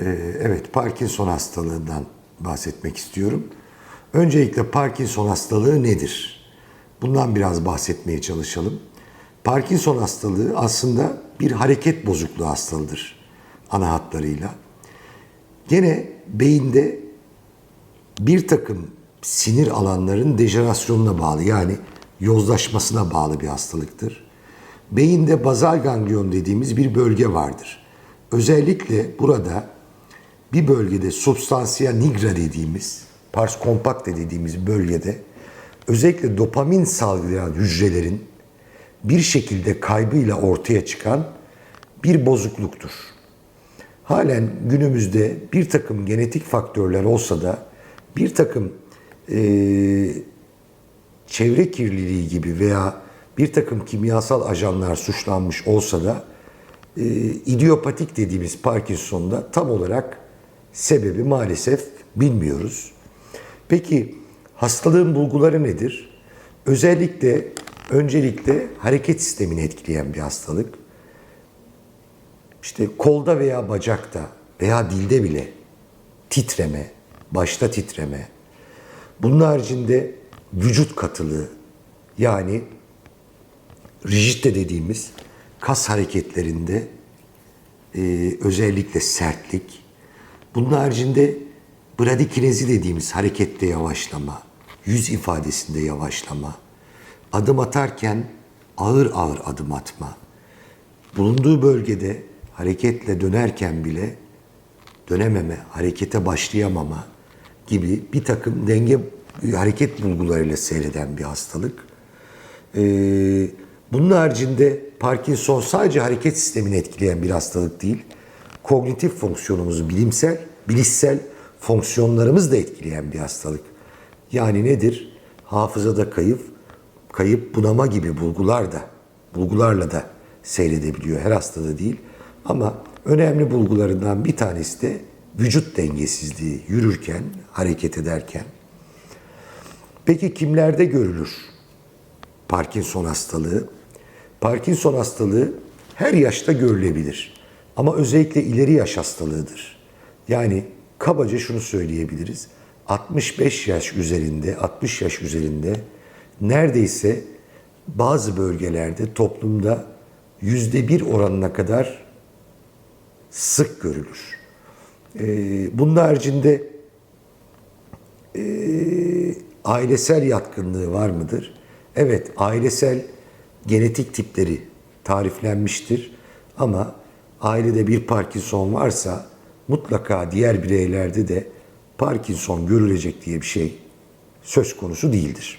Ee, evet, Parkinson hastalığından bahsetmek istiyorum. Öncelikle Parkinson hastalığı nedir? Bundan biraz bahsetmeye çalışalım. Parkinson hastalığı aslında bir hareket bozukluğu hastalığıdır ana hatlarıyla. Gene beyinde bir takım sinir alanların dejenerasyonuna bağlı yani yozlaşmasına bağlı bir hastalıktır. Beyinde bazal ganglion dediğimiz bir bölge vardır. Özellikle burada bir bölgede substantia nigra dediğimiz, pars compacta dediğimiz bölgede özellikle dopamin salgılayan hücrelerin bir şekilde kaybıyla ortaya çıkan bir bozukluktur. Halen günümüzde bir takım genetik faktörler olsa da bir takım eee, çevre kirliliği gibi veya bir takım kimyasal ajanlar suçlanmış olsa da e, idiopatik dediğimiz Parkinson'da tam olarak sebebi maalesef bilmiyoruz. Peki hastalığın bulguları nedir? Özellikle öncelikle hareket sistemini etkileyen bir hastalık. İşte kolda veya bacakta veya dilde bile titreme, başta titreme. Bunun haricinde vücut katılığı yani rigidite dediğimiz kas hareketlerinde e, özellikle sertlik. Bunun haricinde bradikinezi dediğimiz harekette yavaşlama, yüz ifadesinde yavaşlama, adım atarken ağır ağır adım atma, bulunduğu bölgede hareketle dönerken bile dönememe, harekete başlayamama gibi bir takım denge hareket bulgularıyla seyreden bir hastalık. Ee, bunun haricinde Parkinson sadece hareket sistemini etkileyen bir hastalık değil, kognitif fonksiyonumuzu bilimsel, bilişsel fonksiyonlarımız da etkileyen bir hastalık. Yani nedir? Hafızada kayıp, kayıp bunama gibi bulgular da, bulgularla da seyredebiliyor. Her hastada değil. Ama önemli bulgularından bir tanesi de vücut dengesizliği yürürken, hareket ederken. Peki kimlerde görülür Parkinson hastalığı? Parkinson hastalığı her yaşta görülebilir. Ama özellikle ileri yaş hastalığıdır. Yani kabaca şunu söyleyebiliriz. 65 yaş üzerinde, 60 yaş üzerinde neredeyse bazı bölgelerde toplumda yüzde bir oranına kadar sık görülür. Ee, bunun haricinde e, ailesel yatkınlığı var mıdır? Evet, ailesel genetik tipleri tariflenmiştir. Ama ailede bir Parkinson varsa mutlaka diğer bireylerde de Parkinson görülecek diye bir şey söz konusu değildir.